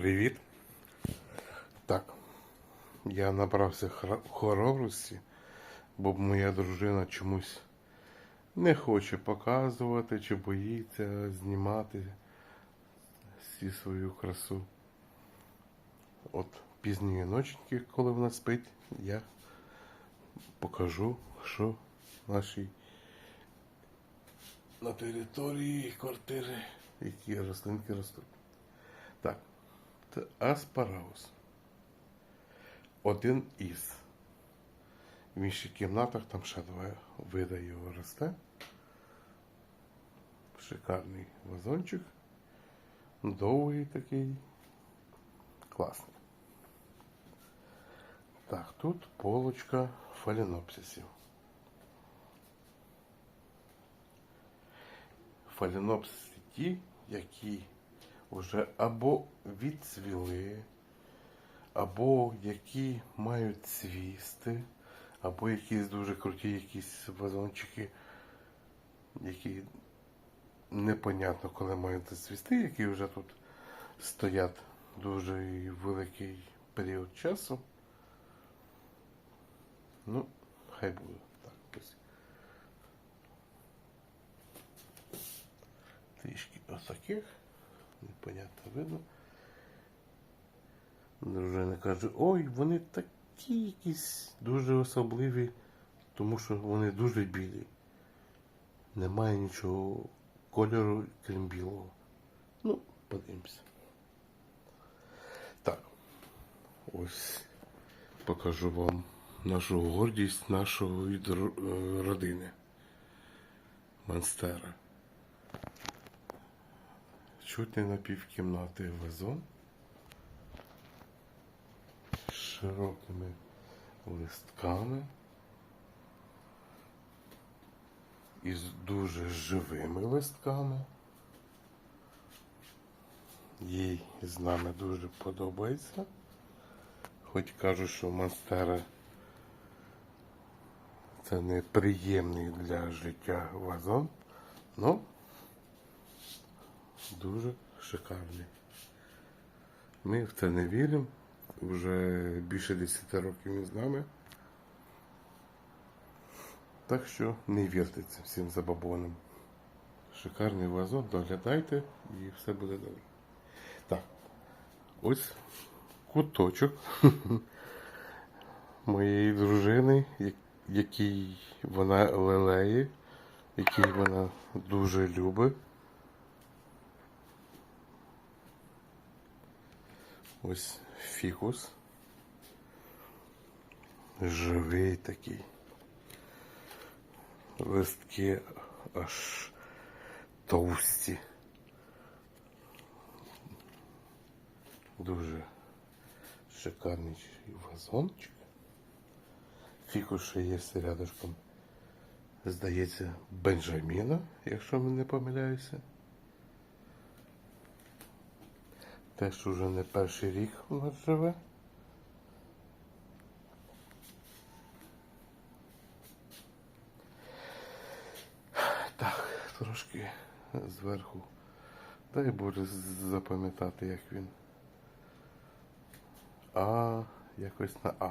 Привіт. Так, я набрався хоробрості, бо моя дружина чомусь не хоче показувати чи боїться знімати всі свою красу. От пізньої ноченьки, коли вона спить, я покажу, що нашій на території квартири, які рослинки ростуть. Так, це аспарагус. Один із. В інших кімнатах там ще два види його росте. Шикарний вазончик. Довгий такий. Класний. Так, тут полочка фаленопсисів. Фаленопсиси ті, які вже або відцвіли, або які мають цвісти, або якісь дуже круті якісь вазончики, які непонятно, коли мають зацвісти, які вже тут стоять дуже великий період часу. Ну, хай буде так. Ось. Трішки отаких. Непонятно видно. Дружина каже, ой, вони такі якісь дуже особливі, тому що вони дуже білі. Немає нічого кольору, крім білого. Ну, подивимося. Так. Ось покажу вам нашу гордість нашої е, родини. Монстера. Чуть не на півкімнати вазон з широкими листками і з дуже живими листками. Їй з нами дуже подобається. Хоч кажу, що монстера це неприємний для життя вазон, але дуже шикарний. Ми в це не віримо. Вже більше 10 років він з нами. Так що не вірте цим всім забабонам. Шикарний вазон, доглядайте і все буде добре. Так, ось куточок моєї дружини, який вона лелеє, який вона дуже любить. Ось фікус. Живий такий. Листки аж товсті. Дуже шикарний вазончик. Фікус ще є рядышком. Здається, Бенджаміна, якщо не помиляюся. Теж уже не перший рік у нас живе. Так, трошки зверху. Дай Боже запам'ятати, як він. А, якось на А.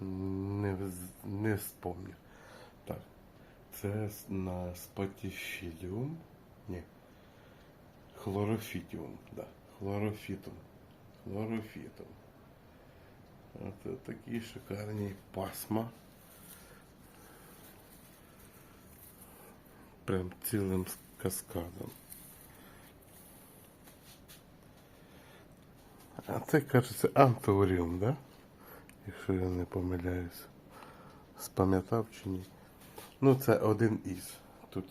Не, не спомню. Так. Це на спатіфіліум. Ні. Хлорофітіум, да. Хлорофітум. Хлорофітум. От такі шикарні пасма. Прям цілим каскадом. А це, кажеться, антауріум, да? Якщо я не помиляюсь. Спам'ятав чи ні? Ну, це один із. Тут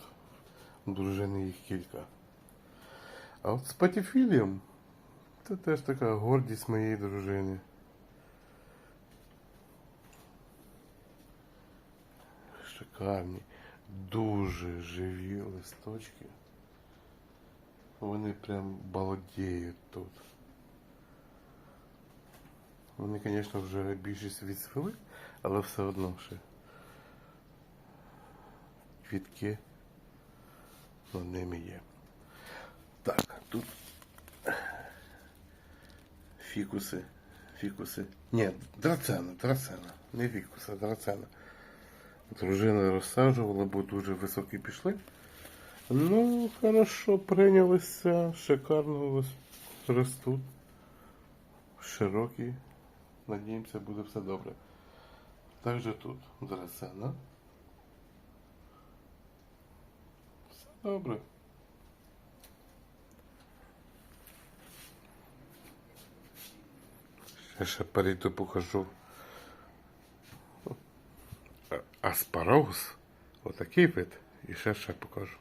дружини їх кілька. А от з патіфілієм це теж така гордість моєї дружини. Шикарні, дуже живі листочки. Вони прям балдіють тут. Вони, звісно, вже більшість відсвіли, але все одно ще квітки над ними є. Так, тут фікуси. Фікуси. Ні, драцена, драцена. Не фікуси, драцена. Дружина розсаджувала, бо дуже високі пішли. Ну, хорошо, прийнялися, шикарно ростуть. Широкі. Надіємося, буде все добре. Так тут драцена. Все добре. Я ще перейду покажу. Аспарагус. Отакий вид. І ще ще покажу.